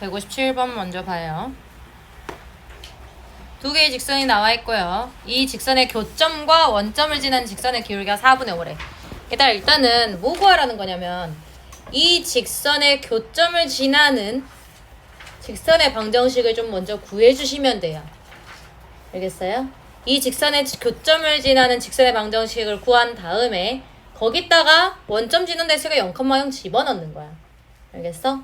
157번 먼저 봐요. 두 개의 직선이 나와 있고요. 이 직선의 교점과 원점을 지난 직선의 기울기가 4분의 5래. 일단 일단은 뭐 구하라는 거냐면 이 직선의 교점을 지나는 직선의 방정식을 좀 먼저 구해 주시면 돼요. 알겠어요? 이 직선의 지- 교점을 지나는 직선의 방정식을 구한 다음에 거기다가 원점 지는 대수가 0,0 집어넣는 거야. 알겠어?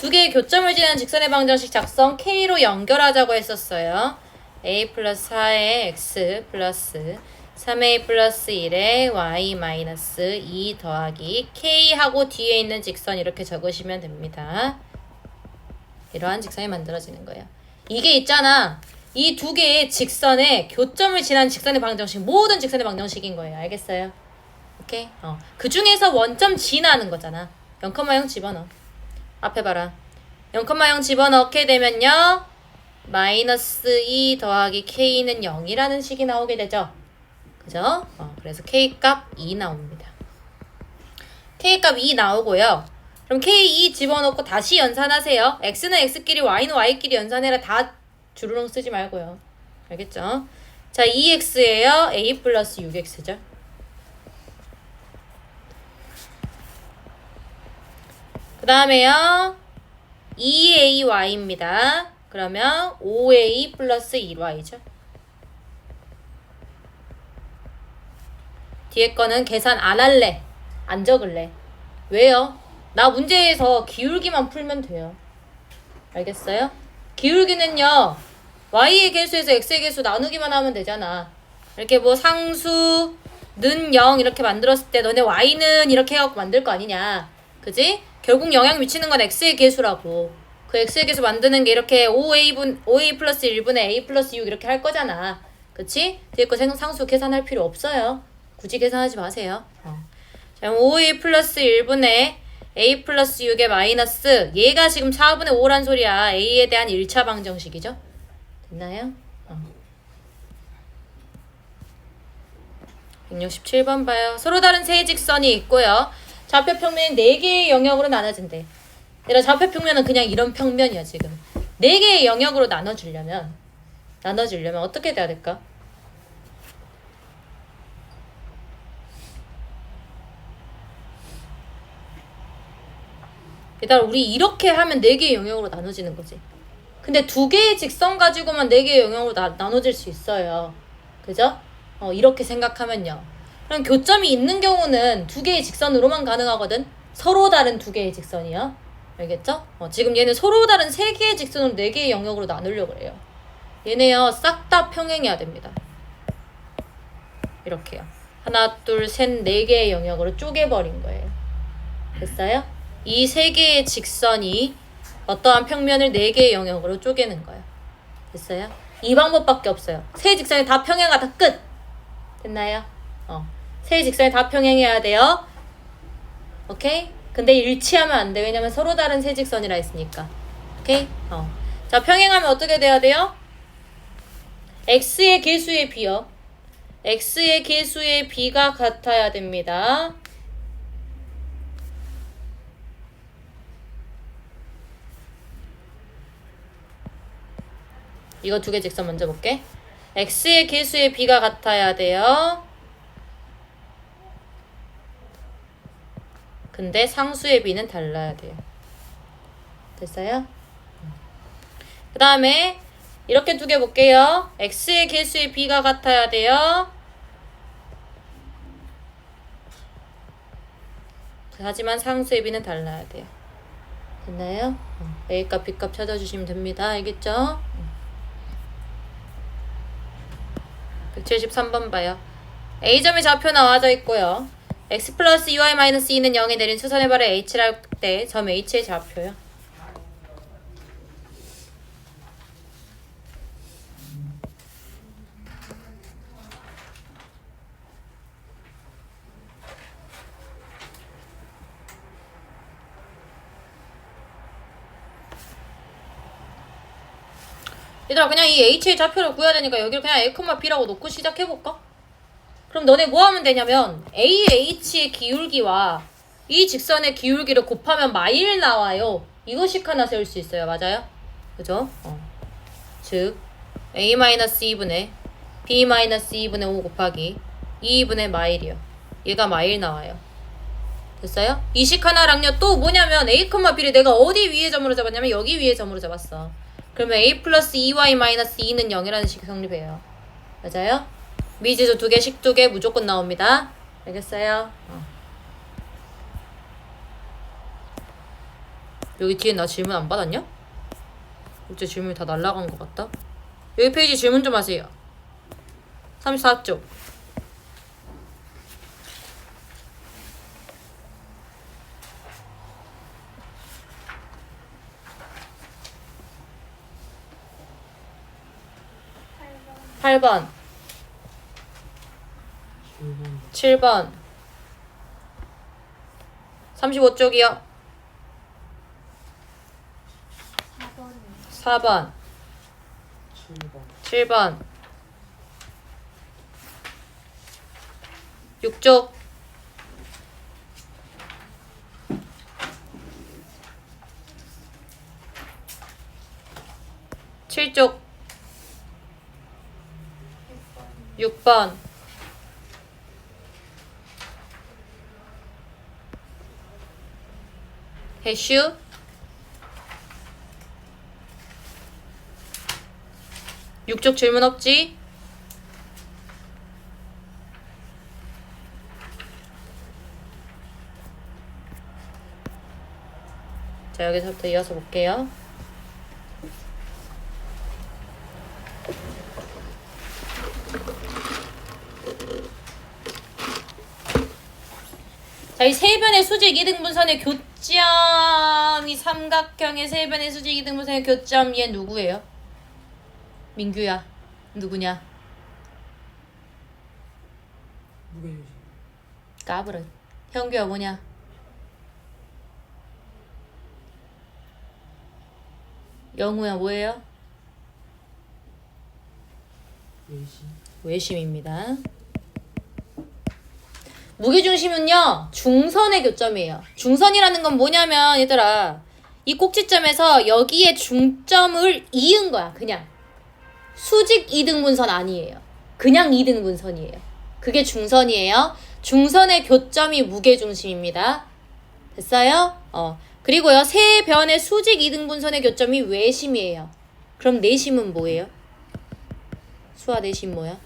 두 개의 교점을 지나는 직선의 방정식 작성 K로 연결하자고 했었어요. A 플러스 4의 X 플러스 3A 플러스 1의 Y 마이너스 2 더하기 K하고 뒤에 있는 직선 이렇게 적으시면 됩니다. 이러한 직선이 만들어지는 거예요. 이게 있잖아. 이 두 개의 직선의 교점을 지난 직선의 방정식 모든 직선의 방정식인 거예요. 알겠어요? 오케이? 어. 그 중에서 원점 지나는 거잖아. 0,0 집어넣어. 앞에 봐라. 0,0 집어넣게 되면요. 마이너스 2 더하기 K는 0이라는 식이 나오게 되죠. 그죠? 어, 그래서 K값 2 나옵니다. K값 2 나오고요. 그럼 K2 집어넣고 다시 연산하세요. X는 X끼리, Y는 Y끼리 연산해라. 다 주르륵 쓰지 말고요. 알겠죠? 자, 2X예요. A 플러스 6X죠. 그 다음에요. 2AY입니다. 그러면 5A 플러스 1Y죠. 뒤에 거는 계산 안 할래. 안 적을래. 왜요? 나 문제에서 기울기만 풀면 돼요. 알겠어요? 기울기는요. y의 개수에서 x의 개수 나누기만 하면 되잖아. 이렇게 뭐 상수 는 0 이렇게 만들었을 때 너네 y는 이렇게 해갖고 만들 거 아니냐. 그지? 결국 영향 미치는 건 x의 개수라고. 그 x의 개수 만드는 게 이렇게 5a분 5a 플러스 1분의 a 플러스 6 이렇게 할 거잖아. 그치? 뒤에 거 생- 상수 계산할 필요 없어요. 굳이 계산하지 마세요. 어. 자, 5a 플러스 1분의 a 플러스 6의 마이너스 얘가 지금 4분의 5란 소리야. a에 대한 1차 방정식이죠. 됐나요? 어. 167번 봐요. 서로 다른 세 직선이 있고요. 좌표 평면이 4개의 영역으로 나눠진대. 얘들아 좌표 평면은 그냥 이런 평면이야 지금. 4개의 영역으로 나눠주려면 나눠주려면 어떻게 돼야 될까? 일단 우리 이렇게 하면 네 개의 영역으로 나눠지는 거지. 근데 두 개의 직선 가지고만 네 개의 영역으로 나, 나눠질 수 있어요. 그죠? 어, 이렇게 생각하면요. 그럼 교점이 있는 경우는 두 개의 직선으로만 가능하거든. 서로 다른 두 개의 직선이요. 알겠죠? 어, 지금 얘는 서로 다른 세 개의 직선으로 네 개의 영역으로 나누려고 그래요. 얘네요, 싹 다 평행해야 됩니다. 이렇게요. 하나, 둘, 셋, 네 개의 영역으로 쪼개버린 거예요. 됐어요? 이 세 개의 직선이 어떠한 평면을 네 개의 영역으로 쪼개는 거예요. 됐어요? 이 방법밖에 없어요. 세 직선이 다 평행하다 끝. 됐나요? 어. 세 직선이 다 평행해야 돼요. 오케이? 근데 일치하면 안 돼. 왜냐면 서로 다른 세 직선이라 했으니까. 오케이? 어. 자, 평행하면 어떻게 돼야 돼요? x의 개수의 비요. x의 개수의 비가 같아야 됩니다. 이거 두 개 직선 먼저 볼게. x의 개수의 b가 같아야 돼요. 근데 상수의 b는 달라야 돼요. 됐어요? 그 다음에 이렇게 두 개 볼게요. x의 개수의 b가 같아야 돼요. 하지만 상수의 b는 달라야 돼요. 됐나요? a값 b값 찾아주시면 됩니다. 알겠죠? 173번 봐요. A점의 좌표 나와져 있고요. X 플러스 2y 마이너스 2는 0에 내린 수선의 발을 h라 할 때 점 h의 좌표요. 얘들아 그냥 이 h의 좌표를 구해야 되니까 여기를 그냥 a, b라고 놓고 시작해볼까? 그럼 너네 뭐 하면 되냐면 AH의 기울기와 이 직선의 기울기를 곱하면 마일 나와요. 이거씩 하나 세울 수 있어요. 맞아요? 그죠? 어. 즉 a-2분의 b-2분의 5 곱하기 2분의 마일이요. 얘가 마일 나와요. 됐어요? 이식 하나랑요 또 뭐냐면 a, b를 내가 어디 위에 점으로 잡았냐면 여기 위에 점으로 잡았어. 그러면 a 플러스 2y 마이너스 2는 0이라는 식이 성립해요. 맞아요? 미지수 두 개, 식두개 무조건 나옵니다. 알겠어요? 어. 여기 뒤에 나 질문 안 받았냐? 어째 질문이 다 날라간 것 같다. 여기 페이지 질문 좀 하세요. 34쪽. 팔번 7번. 35쪽이요. 4번이 4번. 7번 7번 6쪽. 칠쪽. 6번 해슈 육쪽 질문 없지? 자 여기서부터 이어서 볼게요. 자, 이 세 변의 수직 이등분선의 교 점, 이 삼각형의 세 변의 수직 이 등분선의 교점, 얘 누구예요? 민규야. 누구냐? 무게중심 까불은. 형규야 뭐냐? 영우야 뭐예요? 외심 외심입니다. 무게중심은요, 중선의 교점이에요. 중선이라는 건 뭐냐면, 얘들아, 이 꼭지점에서 여기에 중점을 이은 거야, 그냥. 수직 이등분선 아니에요. 그냥 이등분선이에요. 그게 중선이에요. 중선의 교점이 무게중심입니다. 됐어요? 어. 그리고요, 세 변의 수직 이등분선의 교점이 외심이에요. 그럼 내심은 뭐예요? 수와 내심 뭐야?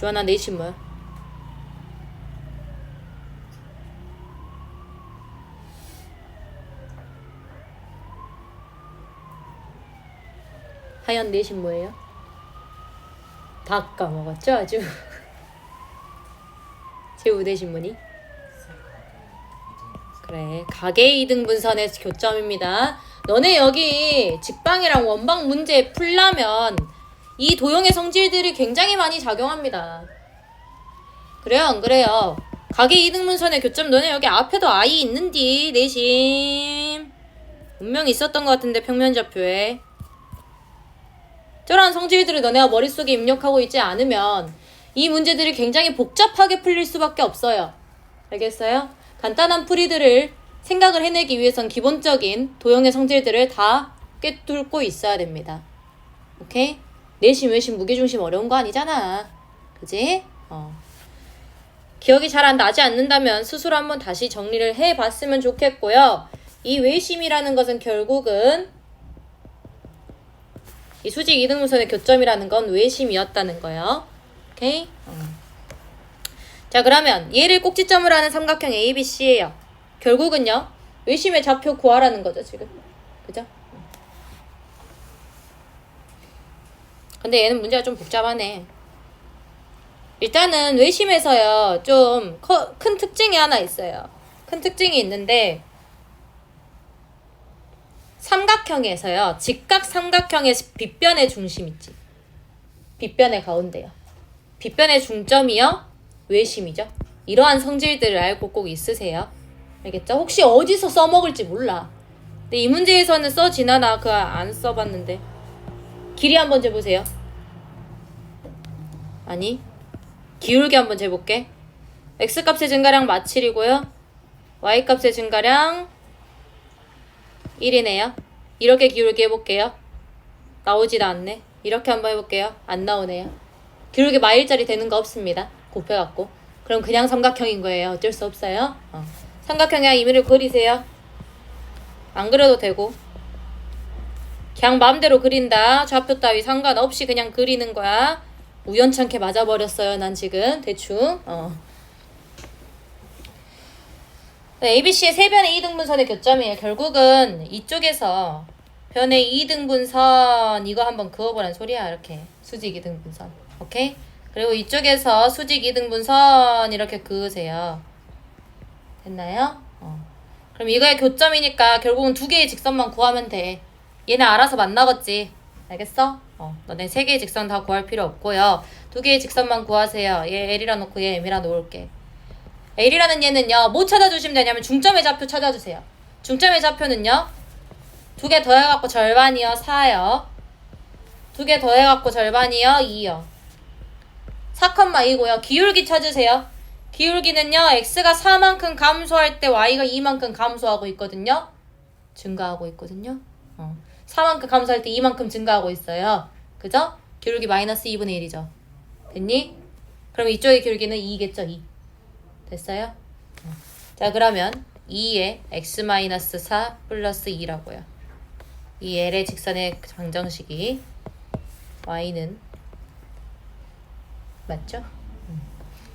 주하나 내심 뭐야? 하얀 내심 뭐예요? 다 까먹었죠 아주 제우 대신 뭐니? 그래 가계 이등분선의 교점입니다 너네 여기 직방이랑 원방 문제 풀려면 이 도형의 성질들이 굉장히 많이 작용합니다 그래요 안 그래요 가계 이등분선의 교점 너네 여기 앞에도 i 있는디 내심 분명히 있었던 것 같은데 평면좌표에 저런 성질들을 너네가 머릿속에 입력하고 있지 않으면 이 문제들이 굉장히 복잡하게 풀릴 수밖에 없어요. 알겠어요? 간단한 풀이들을 생각을 해내기 위해선 기본적인 도형의 성질들을 다 꿰뚫고 있어야 됩니다. 오케이? 내심, 외심, 무게중심 어려운 거 아니잖아. 그지? 어. 기억이 잘 안 나지 않는다면 스스로 한번 다시 정리를 해 봤으면 좋겠고요. 이 외심이라는 것은 결국은 이 수직 이등분선의 교점이라는 건 외심이었다는 거예요. 오케이? 어. 자, 그러면 얘를 꼭지점으로 하는 삼각형 ABC예요. 결국은요. 외심의 좌표 구하라는 거죠, 지금. 그죠? 근데 얘는 문제가 좀 복잡하네. 일단은 외심에서요. 좀 큰 특징이 하나 있어요. 큰 특징이 있는데 삼각형에서요. 직각 삼각형의 빗변의 중심 있지. 빗변의 가운데요. 빗변의 중점이요. 외심이죠. 이러한 성질들을 알고 꼭 있으세요. 알겠죠? 혹시 어디서 써먹을지 몰라. 근데 이 문제에서는 써 지나 나 그거 안 써봤는데. 길이 한번 재보세요. 아니 기울기 한번 재볼게. X값의 증가량 마칠이고요. Y값의 증가량 1이네요. 이렇게 기울기 해볼게요. 나오지도 않네. 이렇게 한번 해볼게요. 안 나오네요. 기울기 마일짜리 되는 거 없습니다. 곱해갖고. 그럼 그냥 삼각형인 거예요. 어쩔 수 없어요. 어. 삼각형의 임의를 그리세요. 안 그려도 되고 그냥 마음대로 그린다. 좌표 따위 상관없이 그냥 그리는 거야. 우연찮게 맞아버렸어요. 난 지금 대충. 어. 네, ABC의 세 변의 이등분선의 교점이에요. 결국은 이쪽에서 변의 이등분선 이거 한번 그어보란 소리야. 이렇게 수직 이등분선. 오케이? 그리고 이쪽에서 수직 이등분선 이렇게 그으세요. 됐나요? 어. 그럼 이거의 교점이니까 결국은 두 개의 직선만 구하면 돼. 얘네 알아서 만나겠지. 알겠어? 어, 너네 세 개의 직선 다 구할 필요 없고요. 두 개의 직선만 구하세요. 얘 L이라 놓고 얘 M이라 놓을게. L이라는 얘는요, 뭐 찾아주시면 되냐면 중점의 좌표 찾아주세요. 중점의 좌표는요, 두 개 더해갖고 절반이요, 4요. 두 개 더해갖고 절반이요, 2요. 4,2고요. 기울기 찾으세요. 기울기는요, x가 4만큼 감소할 때 y가 2만큼 감소하고 있거든요. 증가하고 있거든요. 어. 4만큼 감소할 때 2만큼 증가하고 있어요. 그죠? 기울기 마이너스 2분의 1이죠. 됐니? 그럼 이쪽의 기울기는 2겠죠? 2. 됐어요? 어. 자, 그러면 2에 x 마이너스 4 플러스 2라고요. 이 L의 직선의 방정식이 y는 맞죠? 음.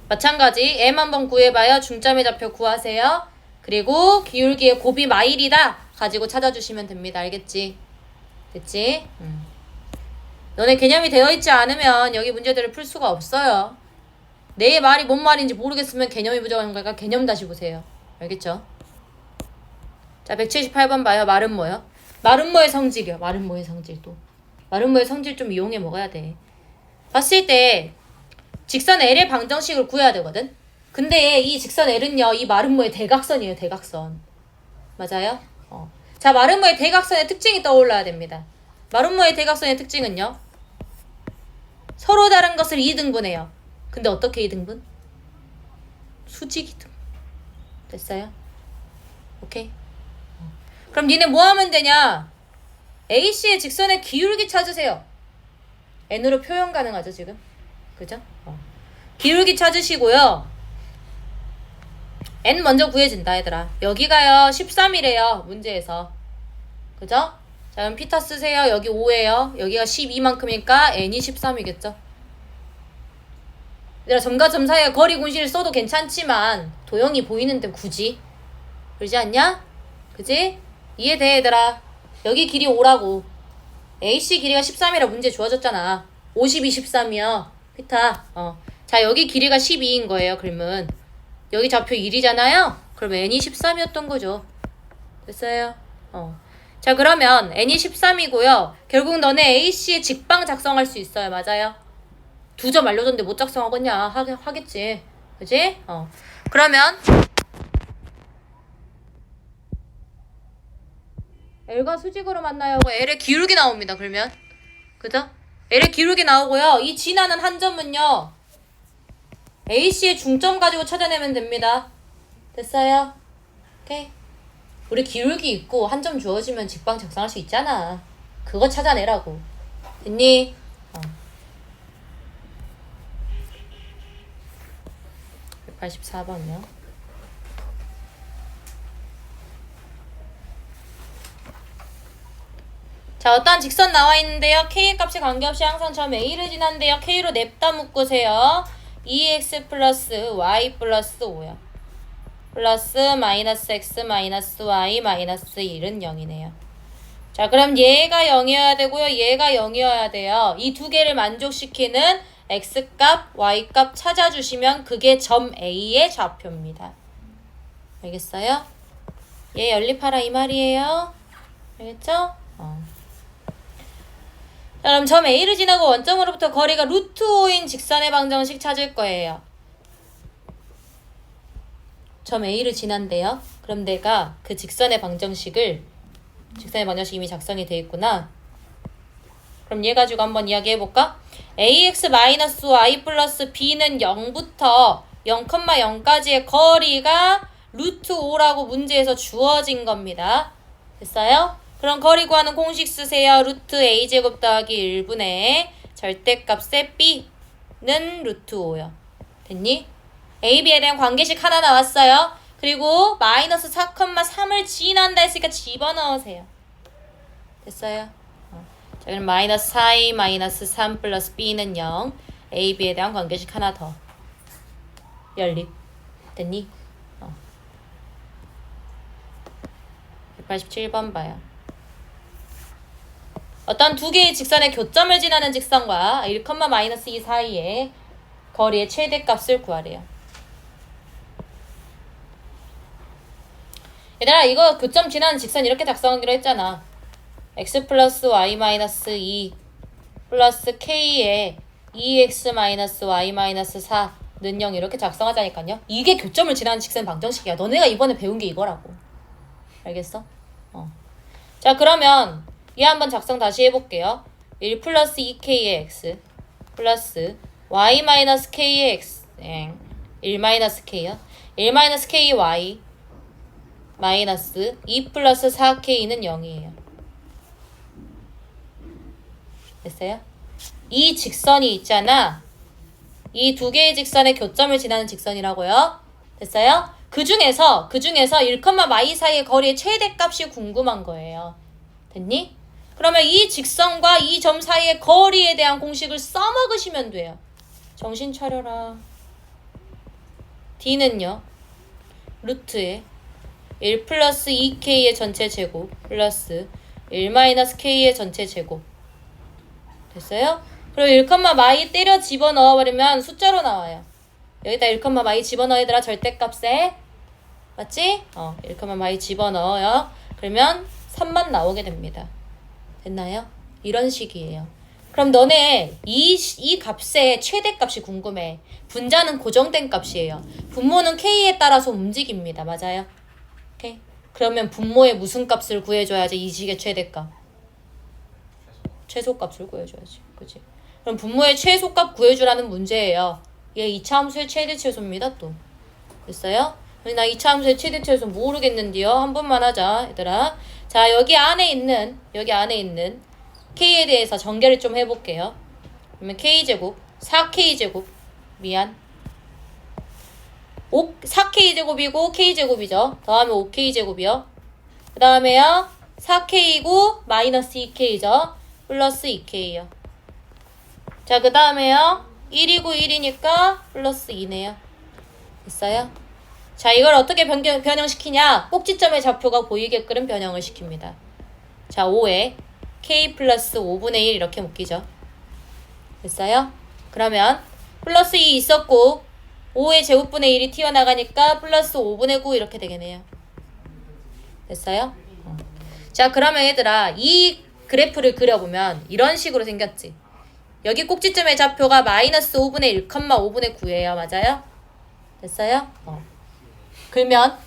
마찬가지 m 한번 구해봐요. 중점의 좌표 구하세요. 그리고 기울기의 곱이 마일이다 가지고 찾아주시면 됩니다. 알겠지? 됐지? 음. 너네 개념이 되어 있지 않으면 여기 문제들을 풀 수가 없어요. 내 말이 뭔 말인지 모르겠으면 개념이 부족한 거니까 개념 다시 보세요. 알겠죠? 자, 178번 봐요. 말은 뭐요? 말은 뭐의 성질이요? 말은 뭐의 성질 또. 말은 뭐의 성질 좀 이용해 먹어야 돼. 봤을 때 직선 L의 방정식을 구해야 되거든. 근데 이 직선 L은요, 이 마름모의 대각선이에요, 대각선. 맞아요? 어. 자, 마름모의 대각선의 특징이 떠올라야 됩니다. 마름모의 대각선의 특징은요, 서로 다른 것을 2등분해요. 근데 어떻게 2등분? 수직 2등. 됐어요? 오케이? 어. 그럼 니네 뭐 하면 되냐? AC의 직선의 기울기 찾으세요. N으로 표현 가능하죠, 지금? 그죠? 어. 기울기 찾으시고요. N 먼저 구해진다, 얘들아. 여기가요, 13이래요, 문제에서. 그죠? 자, 그럼 피타 쓰세요. 여기 5예요. 여기가 12만큼이니까 N이 13이겠죠? 얘들아, 점과 점 사이에 거리 군시를 써도 괜찮지만, 도형이 보이는데 굳이? 그러지 않냐? 그지? 이해돼, 얘들아. 여기 길이 5라고. AC 길이가 13이라 문제 주어졌잖아. 50이 13이야. 피타. 어. 자, 여기 길이가 12인 거예요, 그러면. 여기 좌표 1이잖아요? 그럼 n이 13이었던 거죠. 됐어요? 어. 자, 그러면 n이 13이고요. 결국 너네 AC의 직방 작성할 수 있어요. 맞아요? 두 점 알려줬는데 못 작성하겠냐? 하, 하겠지. 그지? 어. 그러면 L과 수직으로 만나요 하고 L의 기울기 나옵니다. 그러면. 그죠? L의 기울기 나오고요. 이 지나는 한 점은요. AC의 중점 가지고 찾아내면 됩니다. 됐어요? 오케이. 우리 기울기 있고 한 점 주어지면 직방 작성할 수 있잖아. 그거 찾아내라고. 됐니? 어. 184번이요. 자, 어떠한 직선 나와 있는데요. K의 값에 관계없이 항상 점 A를 지난데요. K로 냅다 묶으세요. 2x 플러스 y 플러스 5요. 플러스 마이너스 x 마이너스 y 마이너스 1은 0이네요. 자, 그럼 얘가 0이어야 되고요. 얘가 0이어야 돼요. 이 두 개를 만족시키는 x값, y값 찾아주시면 그게 점 A의 좌표입니다. 알겠어요? 얘 연립하라 이 말이에요. 알겠죠? 어. 자, 그럼 점 A를 지나고 원점으로부터 거리가 루트 5인 직선의 방정식 찾을 거예요. 점 A를 지난대요. 그럼 내가 그 직선의 방정식을 직선의 방정식 이미 작성이 돼 있구나. 그럼 얘 가지고 한번 이야기해 볼까? ax-y 플러스 b는 0부터 0,0까지의 거리가 루트 5라고 문제에서 주어진 겁니다. 됐어요? 그럼 거리 구하는 공식 쓰세요. 루트 a제곱 더하기 1분의 절대값의 b는 루트 5요. 됐니? A, b에 대한 관계식 하나 나왔어요. 그리고 마이너스 4,3을 지난다 했으니까 집어넣으세요. 됐어요? 어. 자, 그럼 마이너스 4a 마이너스 3 플러스 b는 0. a, b에 대한 관계식 하나 더. 연립. 됐니? 어. 187번 봐요. 어떤 두 개의 직선의 교점을 지나는 직선과 1, 마이너스 2 사이의 거리의 최대값을 구하래요. 얘들아 이거 교점 지나는 직선 이렇게 작성하기로 했잖아. x 플러스 y 마이너스 2 플러스 k에 2x 마이너스 y 마이너스 4는 0 이렇게 작성하자니까요. 이게 교점을 지나는 직선 방정식이야. 너네가 이번에 배운 게 이거라고. 알겠어? 어. 자 그러면 얘 한번 작성 다시 해볼게요. 1 플러스 2k의 x 플러스 y 마이너스 k의 x 엥. 1 마이너스 k요. 1 마이너스 k y 마이너스 2 플러스 4k는 0이에요. 됐어요? 이 직선이 있잖아. 이 두 개의 직선의 교점을 지나는 직선이라고요. 됐어요? 그 중에서 그 중에서 1, y 사이의 거리의 최대값이 궁금한 거예요. 됐니? 그러면 이 직선과 이 점 사이의 거리에 대한 공식을 써먹으시면 돼요. 정신 차려라. d는요. 루트에 1 플러스 2k의 전체 제곱 플러스 1 마이너스 k의 전체 제곱 됐어요? 그리고 1, y 때려 집어넣어 버리면 숫자로 나와요. 여기다 1, y 집어넣어 얘들아 절대값에 맞지? 어, 1, y 집어넣어요. 그러면 3만 나오게 됩니다. 됐나요? 이런 식이에요. 그럼 너네 이, 이 값의 최대값이 궁금해. 분자는 고정된 값이에요. 분모는 k에 따라서 움직입니다. 맞아요? 그러면 분모의 무슨 값을 구해줘야지 이 식의 최대값? 최소값을 구해줘야지. 그치? 그럼 분모의 최소값 구해주라는 문제예요. 얘 이차함수의 최대 최소입니다. 또. 됐어요? 나 이차함수의 최대 최소 모르겠는데요. 한 번만 하자, 얘들아. 자, 여기 안에 있는 여기 안에 있는 k에 대해서 전개를 좀 해볼게요. 그러면 k제곱, 4k제곱, 미안. 5, 4k제곱이고 k제곱이죠. 더하면 5k제곱이요. 그 다음에요. 4k이고 마이너스 2k죠. 플러스 2k요. 자, 그 다음에요. 1이고 1이니까 플러스 2네요. 됐어요? 자, 이걸 어떻게 변경, 변형시키냐? 꼭지점의 좌표가 보이게끔 변형을 시킵니다. 자, 5에 k 플러스 5분의 1 이렇게 묶이죠. 됐어요? 그러면 플러스 2 있었고 5의 제곱분의 1이 튀어나가니까 플러스 5분의 9 이렇게 되겠네요. 됐어요? 어. 자, 그러면 얘들아 이 그래프를 그려보면 이런 식으로 생겼지. 여기 꼭지점의 좌표가 마이너스 5분의 1, 5분의 9예요. 맞아요? 됐어요? 어. 그러면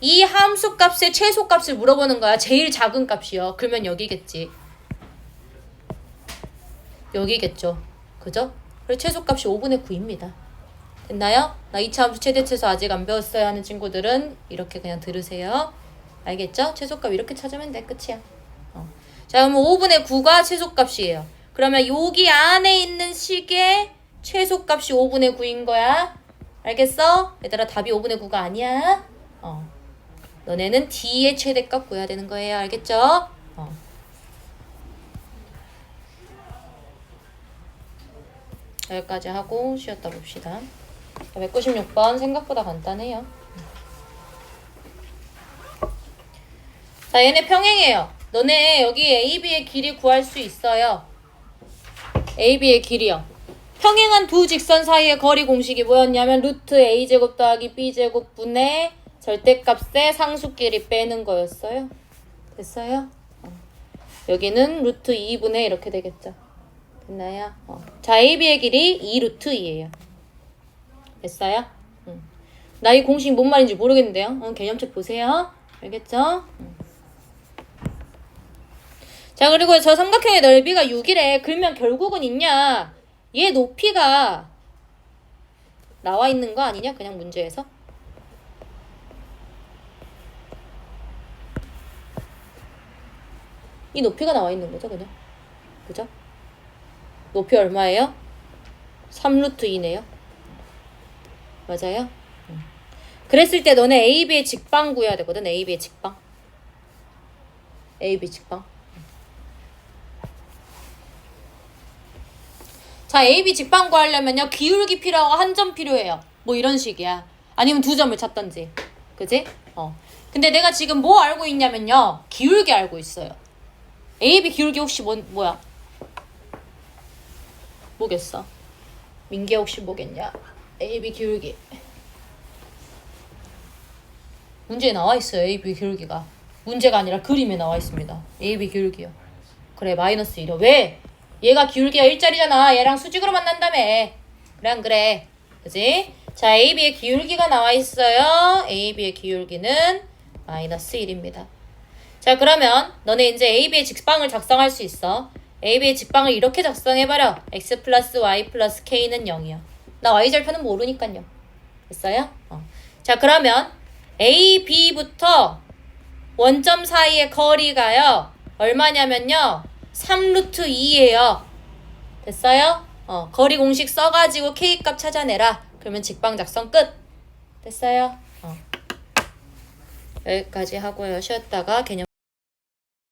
이 함수 값의 최소 값을 물어보는 거야. 제일 작은 값이요. 그러면 여기겠지. 여기겠죠. 그죠? 그리고 최소 값이 5분의 9입니다. 됐나요? 나 2차 함수 최대 최소 아직 안 배웠어요 하는 친구들은 이렇게 그냥 들으세요. 알겠죠? 최소값 이렇게 찾으면 돼. 끝이야. 어. 자, 그러면 5분의 9가 최소값이에요. 그러면 여기 안에 있는 식의 최소값이 5분의 9인 거야. 알겠어? 얘들아 답이 5분의 9가 아니야. 어. 너네는 D의 최대값 구해야 되는 거예요. 알겠죠? 어. 여기까지 하고 쉬었다 봅시다. 196번 생각보다 간단해요. 자, 얘네 평행이에요. 너네 여기 AB의 길이 구할 수 있어요. AB의 길이요. 평행한 두 직선 사이의 거리 공식이 뭐였냐면 루트 A제곱 더하기 B제곱 분의 절대값의 상수끼리 빼는 거였어요. 됐어요? 어. 여기는 루트 2분의 이렇게 되겠죠. 됐나요? 어. 자, AB의 길이 2 루트 2예요. 됐어요? 응. 나이 공식 뭔 말인지 모르겠는데요. 어, 개념책 보세요. 알겠죠? 응. 자, 그리고 저 삼각형의 넓이가 6이래. 그러면 결국은 있냐? 얘 높이가 나와 있는 거 아니냐? 그냥 문제에서? 이 높이가 나와 있는 거죠, 그냥. 그죠? 높이 얼마예요? 3루트 2네요. 맞아요? 응. 그랬을 때 너네 AB의 직방 구해야 되거든, AB의 직방. AB 직방. 자, AB 직방 구하려면요, 기울기 필요하고 한 점 필요해요. 뭐 이런 식이야. 아니면 두 점을 찾던지. 그지? 어. 근데 내가 지금 뭐 알고 있냐면요, 기울기 알고 있어요. AB 기울기 혹시 뭐, 뭐야? 뭐겠어? 민기 혹시 뭐겠냐? AB 기울기. 문제에 나와 있어요. AB 기울기가. 문제가 아니라 그림에 나와 있습니다. AB 기울기요. 그래 마이너스 1이요. 왜? 얘가 기울기가 1짜리잖아. 얘랑 수직으로 만난다며. 안 그래? 그지? 자 AB의 기울기가 나와 있어요. AB의 기울기는 마이너스 1입니다. 자 그러면 너네 이제 AB의 직방을 작성할 수 있어. AB의 직방을 이렇게 작성해버려. x 플러스 y 플러스 k는 0이야. 나 y절편은 모르니까요. 됐어요? 어. 자 그러면 AB부터 원점 사이의 거리가요. 얼마냐면요. 3루트 2예요. 됐어요? 어, 거리 공식 써가지고 K값 찾아내라. 그러면 직방 작성 끝. 됐어요? 어. 여기까지 하고요. 쉬었다가 개념